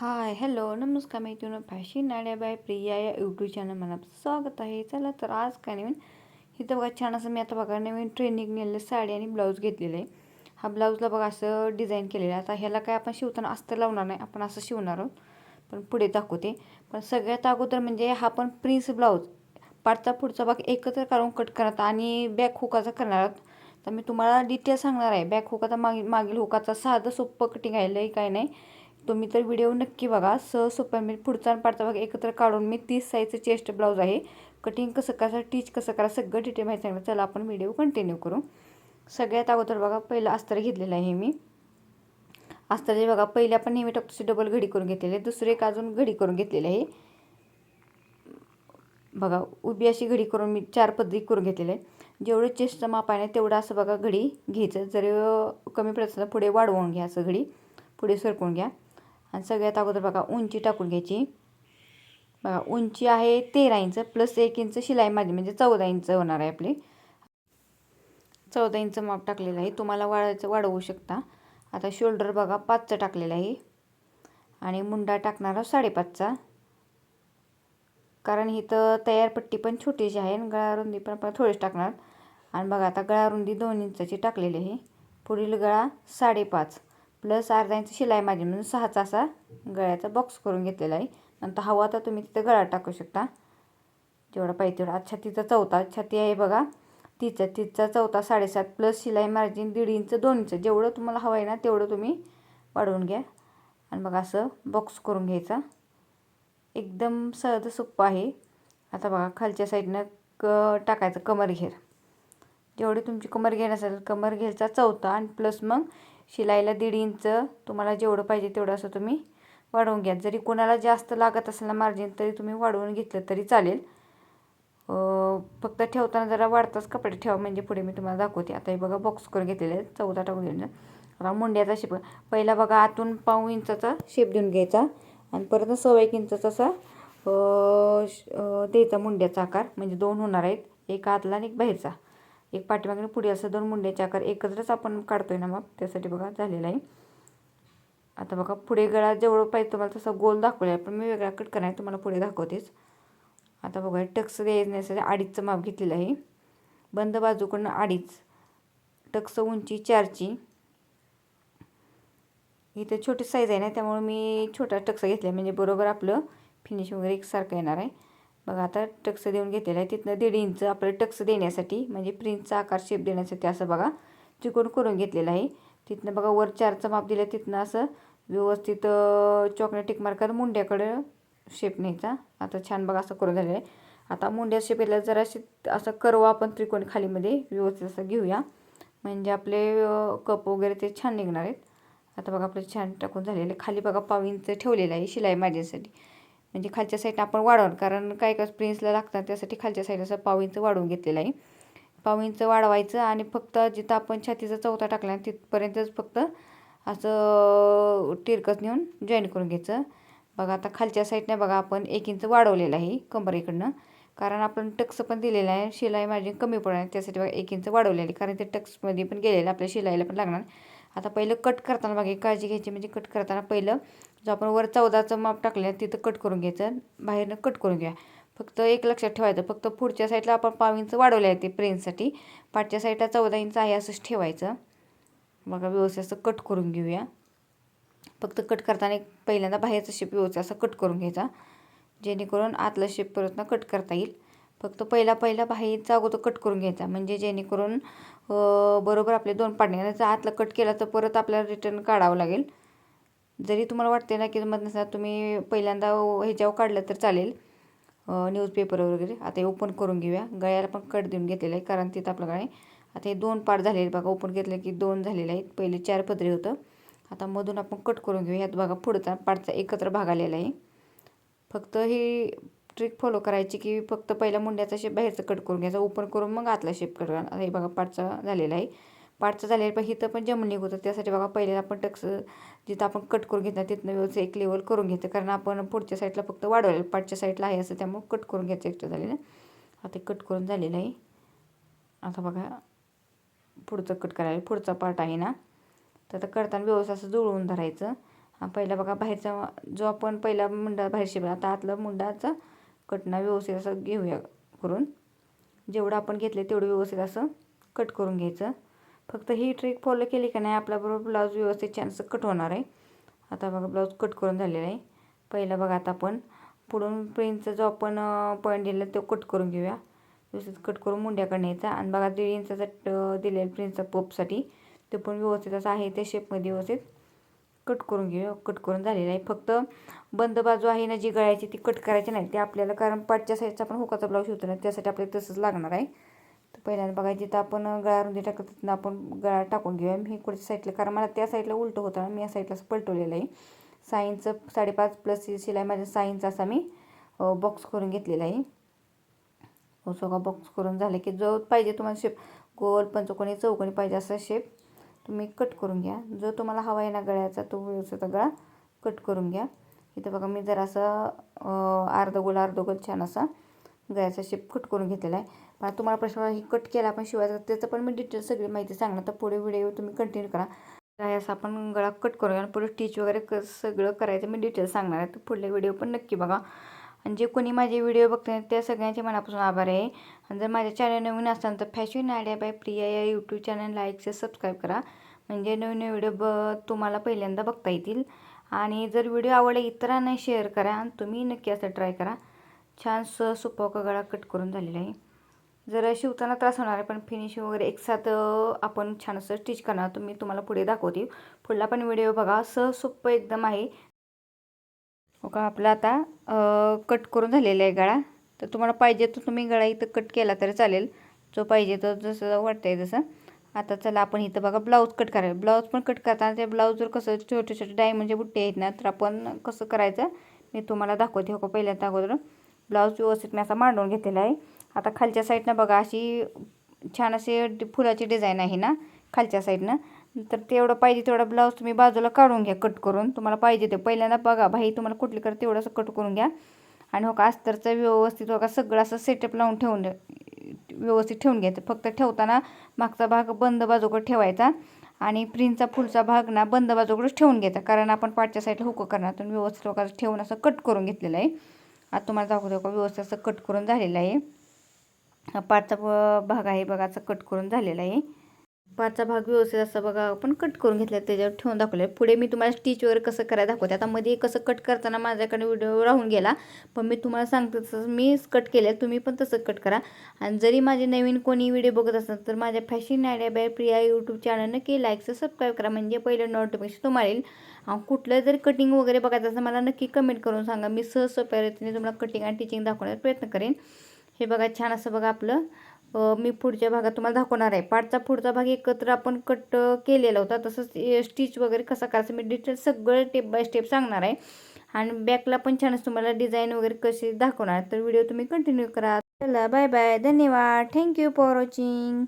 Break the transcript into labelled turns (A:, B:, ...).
A: Hi hello नमस्कार मैत्रिणी fashion नाड्या bye Priya या यूट्यूब चॅनल मला स्वागत आहे. चला तर आज काय नवीन? इथं बघा छान असं मी आता बघा नवीन ट्रेनिंग नेलेलं साडी आणि ब्लाऊज घेतलेलं आहे. हा ब्लाऊजला बघा असं डिझाईन केलेलं आहे. आता ह्याला काय आपण शिवताना अस्तर लावणार नाही आपण असं शिवणार आहोत. पण पुढे दाखवते. पण सगळ्यात अगोदर म्हणजे हा पण प्रिन्स ब्लाऊज पाठचा पुढचा भाग एकत्र काढून कट करत आणि बॅक हुकाचा करणार आहोत. तर मी तुम्हाला डिटेल सांगणार आहे. बॅक हुकाचा मागील मागील हुकाचा साधं सोपं कटिंग आहे काय नाही. तुम्ही तर व्हिडिओ नक्की बघा. सहज सोप्या मी पुढचा आणि पाठचा भाग एकत्र काढून मी तीस साईजचं चेस्ट ब्लाऊज आहे. कटिंग कसं करायचं टीच कसं करा सगळं डिटेल माहिती सांगणार चला आपण व्हिडिओ कंटिन्यू करू. सगळ्यात अगोदर बघा पहिलं अस्तर घेतलेलं आहे मी. अस्तर बघा पहिले आपण नेहमी टाकतो डबल घडी करून घेतलेली आहे. एक अजून घडी करून घेतलेली आहे. बघा उभी अशी घडी करून मी चार पद्धती करून घेतलेलं आहे. जेवढं चेस्टचं माप आहे ना तेवढं असं बघा घडी घ्यायचं. जरी कमी पडत पुढे वाढवून घ्या असं घडी. पुढे सरकवून घ्या. आणि सगळ्यात अगोदर बघा उंची टाकून घ्यायची. बघा उंची आहे तेरा इंच प्लस एक इंच शिलाई माझी म्हणजे चौदा इंच होणार आहे आपली. चौदा इंच माप टाकलेलं आहे. तुम्हाला वाढायचं वाढवू शकता. आता शोल्डर बघा पाचचं टाकलेलं आहे. आणि मुंडा टाकणारा साडेपाचचा. कारण इथं तयार पट्टी पण छोटीशी आहे आणि गळा रुंदी पण आपण थोडीच टाकणार. आणि बघा आता गळा रुंदी दोन इंचाची टाकलेली आहे. पुढील गळा साडेपाच. प्लस अर्धा इंच शिलाई माझी म्हणून सहाचा असा गळ्याचा बॉक्स करून घेतलेला आहे. नंतर हवा आता तुम्ही तिथं गळा टाकू शकता. जेवढा पाहिजे तेवढा. छातीचा चौथा. छाती आहे बघा. तिचा तिचा चौथा साडेसात प्लस शिलाई मार्जिन दीड इंच दोन इंच. जेवढं तुम्हाला हवं आहे ना तेवढं तुम्ही वाढवून घ्या. आणि बघा असं बॉक्स करून घ्यायचा. एकदम सहज सोप्पं आहे. आता बघा खालच्या साईडनं क टाकायचं कमर घेर. जेवढी तुमची कमर घेर असेल कमर घेरचा चौथा आणि प्लस मग शिलाईला दीड इंच तुम्हाला जेवढं पाहिजे तेवढं असं तुम्ही वाढवून घ्या. जरी कोणाला जास्त लागत असेल ना मार्जिन तरी तुम्ही वाढवून घेतलं तरी चालेल. फक्त ठेवताना जरा वाढताच कपडे ठेवा म्हणजे पुढे मी तुम्हाला दाखवते. आता हे बघा बॉक्स करून घेतलेले आहेत चौदा टाकून घेऊन आता मुंड्याचा शेप पहिला बघा आतून पाऊ इंचाचा शेप देऊन घ्यायचा. आणि परत सव्वा एक इंचाचा असा द्यायचा मुंड्याचा आकार. म्हणजे दोन होणार आहेत. एक आतला आणि एक बाहेरचा. एक पाठीमागे पुढे असं दोन मुंड्याचे आकार एकत्रच आपण काढतोय ना मग? त्यासाठी बघा झालेला आहे. आता बघा पुढे गळा जेवढं पाहिजे तुम्हाला तसं गोल दाखवलं आहे पण मी वेगळा कट करणार तुम्हाला पुढे दाखवतेच. आता बघा टक्स द्यायचं अडीचचं माप घेतलेलं आहे. बंद बाजूकडनं अडीच टक्स उंची चारची. इथे छोटी साईज आहे ना त्यामुळे मी छोटा टक्स घेतला आहे म्हणजे बरोबर आपलं फिनिश वगैरे एकसारखं येणार आहे. बघा आता टक्स देऊन घेतलेलं आहे. तिथनं दीड इंच आपलं टक्स देण्यासाठी म्हणजे प्रिंटचा आकार शेप देण्यासाठी असं बघा चिकून करून घेतलेलं आहे. तिथनं बघा वर चारचं माप दिलं तिथनं असं व्यवस्थित चॉकलेटिक मार्कर मुंड्याकडं शेप न्यायचा. आता छान बघा असं करून झालेलं आहे. आता मुंड्या शेप येतला जरा असं करवा आपण त्रिकोण खालीमध्ये व्यवस्थित असं घेऊया. म्हणजे आपले कप वगैरे ते छान निघणार आहेत. आता बघा आपलं छान टाकून झालेलं खाली बघा पाव इंच ठेवलेलं आहे शिलाई माझ्यासाठी. म्हणजे खालच्या साईडनं आपण वाढवून कारण काय काय प्रिन्सला लागतात त्यासाठी खालच्या साईडनं असं पाव इंच वाढवून घेतलेलं आहे. पाव इंच वाढवायचं आणि फक्त जिथं आपण छातीचा चौथा टाकला तिथपर्यंतच फक्त असं टिरकस नेऊन जॉईन करून घ्यायचं. बघा आता खालच्या साईडने बघा आपण एक इंच वाढवलेलं आहे कंबरेकडनं. कारण आपण टक्स पण दिलेलं आहे शिलाई माझी कमी पडणार त्यासाठी बघा एक इंच वाढवलेली आहे. कारण ते टक्समध्ये पण गेलेलं आपल्या शिलाईला पण लागणार. आता पहिलं कट करताना बघा काळजी घ्यायची म्हणजे कट करताना पहिलं जो आपण वर चौदाचं माप टाकलं तिथं कट करून घ्यायचं बाहेरनं कट करून घ्या. फक्त एक लक्षात ठेवायचं फक्त पुढच्या साईडला आपण पाव इंच वाढवलं आहे ते प्रेनसाठी पाठच्या साईडला चौदा इंच आहे असंच ठेवायचं. बघा व्यवस्थित असं कट करून घेऊया. फक्त कट करताना एक पहिल्यांदा बाहेरचं शेप व्यवस्थित असं कट करून घ्यायचा जेणेकरून आतलं शेप परत कट करता येईल. फक्त पहिला पहिला बाहेरचा अगोदर कट करून घ्यायचा म्हणजे जेणेकरून बरोबर आपले दोन पाडणे जर आतला कट केला तर परत आपल्याला रिटर्न काढावं लागेल. जरी तुम्हाला वाटते ना की मग नसा तुम्ही पहिल्यांदा ह्याच्यावर काढलं तर चालेल न्यूजपेपर वगैरे आता हे ओपन करून घेऊया. गळ्याला पण कट देऊन घेतलेलं आहे कारण तिथं आपल्याकडे आता हे दोन पार्ट झालेले बघा. ओपन घेतलं की दोन झालेले आहेत. पहिले चार पदरी होतं. आता मधून आपण कट करून घेऊया. ह्यात बघा पुढचा पार्टचा एकत्र भाग आलेला आहे. फक्त ही ट्रिक फॉलो करायची की फक्त पहिल्या मुंड्याचा शेप बाहेरचं कट करून घ्यायचा. ओपन करून मग आतला शेप कट करा. हे बघा पार्टचा झालेला आहे. पाठचं झालेलं पण इथं पण जमनिक होतं त्यासाठी बघा पहिले आपण टक्स जिथं आपण कट करून घेतलं तिथनं व्यवस्थित एक लेवल करून घ्यायचं कारण आपण पुढच्या साईडला फक्त वाढवलेलं पाठच्या साईडला आहे असं त्यामुळे कट करून घ्यायचं एक्स्ट्रा झालेलं. आता कट करून झालेलं आहे. आता बघा पुढचं कट करायला पुढचा पार्ट आहे ना. तर आता करताना व्यवस्थित असं जुळवून धरायचं. पहिला बघा बाहेरचा जो आपण पहिला मुंडा बाहेर शिवला आता आतला मुंडाचा कटना व्यवस्थित असं घेऊया करून. जेवढं आपण घेतले तेवढं व्यवस्थित असं कट करून घ्यायचं. फक्त ही ट्रिक फॉलो केली का नाही आपल्याबरोबर ब्लाऊज व्यवस्थित छान असं कट होणार आहे. आता बघा ब्लाऊज कट करून झालेला आहे. पहिला बघा आता आपण पुढून प्रिंटचा जो आपण पॉईंट दिला तो कट करून घेऊया. व्यवस्थित कट करून मुंड्याकडे न्यायचा आणि बघा दीड इंचाचा दिलेला प्रिंटचा पोपसाठी ते पण व्यवस्थित असं आहे त्या शेपमध्ये व्यवस्थित कट करून घेऊया. कट करून झालेला आहे. फक्त बंद बाजू आहे ना जी गळ्याची ती कट करायची नाही. ते आपल्याला कारण पाठच्या साईडचा पण हुकाचा ब्लाऊज होतो ना त्यासाठी आपल्याला तसंच लागणार आहे. पहिल्यांदा बघा जिथं आपण गळा रुंदी टाकत तिथं आपण गळा टाकून घेऊया. मी इकडच्या साईडला कारण मला त्या साईडला उलटं होतं मी या साईडला पलटवलेलं आहे. साईनचं साडेपाच प्लस शिलाई माझ्या साईनचा असा मी बॉक्स करून घेतलेला आहे. हो, सगळा बॉक्स करून झालं की जो पाहिजे तुम्हाला शेप गोल पंचकोणी चौकोनी पाहिजे असा शेप तुम्ही कट करून घ्या. जो तुम्हाला हवा आहे ना गळ्याचा तो व्यवस्थित गळा कट करून घ्या. इथं बघा मी जरासा अर्धगोल अर्धगोल अर्ध गोल छान असा गळ्याचा शेप कट करून घेतलेला आहे. पण तुम्हाला प्रश्न ही कट केला आपण शिवायचा त्याचं पण मी डिटेल सगळी माहिती सांगणार. तर पुढे व्हिडिओ तुम्ही कंटिन्यू करा. काय असं आपण गळा कट करूया आणि पुढे स्टिच वगैरे क सगळं करायचं मी डिटेल सांगणार आहे. तर पुढले व्हिडिओ पण नक्की बघा. आणि जे कोणी माझे व्हिडिओ बघते त्या सगळ्यांचे मनापासून आभार आहे. आणि जर माझ्या चॅनल नवीन असाल तर फॅशन आयडिया बाय प्रिया या यूट्यूब चॅनल लाईकचे सबस्क्राईब करा. म्हणजे नवीन नवीन व्हिडिओ ब तुम्हाला पहिल्यांदा बघता येतील. आणि जर व्हिडिओ आवडला इतरांना शेअर करा. आणि तुम्ही नक्की असं ट्राय करा. छान स सुपा गळा कट करून झालेला आहे. जरा शिवताना त्रास होणार आहे पण फिनिशिंग वगैरे एकसाथ आपण छान असं स्टिच करणार. तर मी तुम्हाला पुढे दाखवते. पुढला पण व्हिडिओ बघा. सोपं एकदम आहे. हो का आपला आता कट करून झालेला आहे गळा. तर तुम्हाला पाहिजे तर तुम्ही गळा इथं कट केला तरी चालेल. जो पाहिजे तो जसं वाटतंय जसं आता चला आपण इथं बघा ब्लाऊज कट करायला. ब्लाऊज पण कट करताना त्या ब्लाऊजवर कसं छोटे छोटे डायमंडचे बुट्टे आहेत ना तर आपण कसं करायचं? मी तुम्हाला दाखवते. हो का? पहिल्यांदा अगोदर. ब्लाऊज व्यवस्थित मी असा मांडून घेतलेला आहे. आता खालच्या साईडनं बघा अशी छान असे फुलाची डिझाईन आहे ना खालच्या साईडनं. तर तेवढं पाहिजे तेवढं ब्लाऊज तुम्ही बाजूला काढून घ्या कट करून. तुम्हाला पाहिजे ते. पहिल्यांदा बघा भाई तुम्हाला कुठली कर तेवढं असं कट करून घ्या. आणि हो का अस्तरचं व्यवस्थित हो का सगळं असं सेटअप लावून ठेवून व्यवस्थित ठेवून घ्यायचं फक्त ठेवताना मागचा भाग बंद बाजूकडे ठेवायचा आणि प्रिंटचा फुलचा भाग ना बंद बाजूकडेच ठेवून घ्यायचा. कारण आपण पाठच्या साईडला हुकं करणार तर व्यवस्थित हो ठेवून असं कट करून घेतलेलं आहे. आता तुम्हाला दाखवतो का व्यवस्थित असं कट करून झालेलं आहे. पाठचा भाग आहे बघा असं कट करून झालेला आहे. पाचचा भाग व्यवस्थित असं बघा आपण कट करून घेतला त्याच्यावर ठेवून दाखवलं पुढे मी तुम्हाला स्टिच वगैरे कसं करायला दाखवते. आता मध्ये कसं कट करताना माझ्याकडे व्हिडिओ राहून गेला पण मी तुम्हाला सांगते तसं मी कट केलं तुम्ही पण तसं कट करा. आणि जरी माझे नवीन कोणी व्हिडिओ बघत असाल तर माझ्या fashion idea by Priya YouTube channel नक्की लाईकचं सबस्क्राईब करा. म्हणजे पहिलं नोटिफिकेशन तुम्हाला येईल. कुठलं जरी कटिंग वगैरे बघायचं असं मला नक्की कमेंट करून सांगा. मी सहज सोप्या रीतीने तुम्हाला कटिंग आणि टिचिंग दाखवण्याचा प्रयत्न करेन. हे बघा छान असं बघा आपलं. मी पुढच्या भागात तुम्हाला दाखवणार आहे. पाठचा पुढचा भाग एकत्र आपण कट केलेला होता. तसंच स्टिच वगैरे कसा करायचं मी डिटेल सगळं स्टेप बाय स्टेप सांगणार आहे. आणि बॅकला पण छानच तुम्हाला डिझाईन वगैरे कशी दाखवणार तर व्हिडिओ तुम्ही कंटिन्यू करा. चला बाय बाय धन्यवाद. Thank you for watching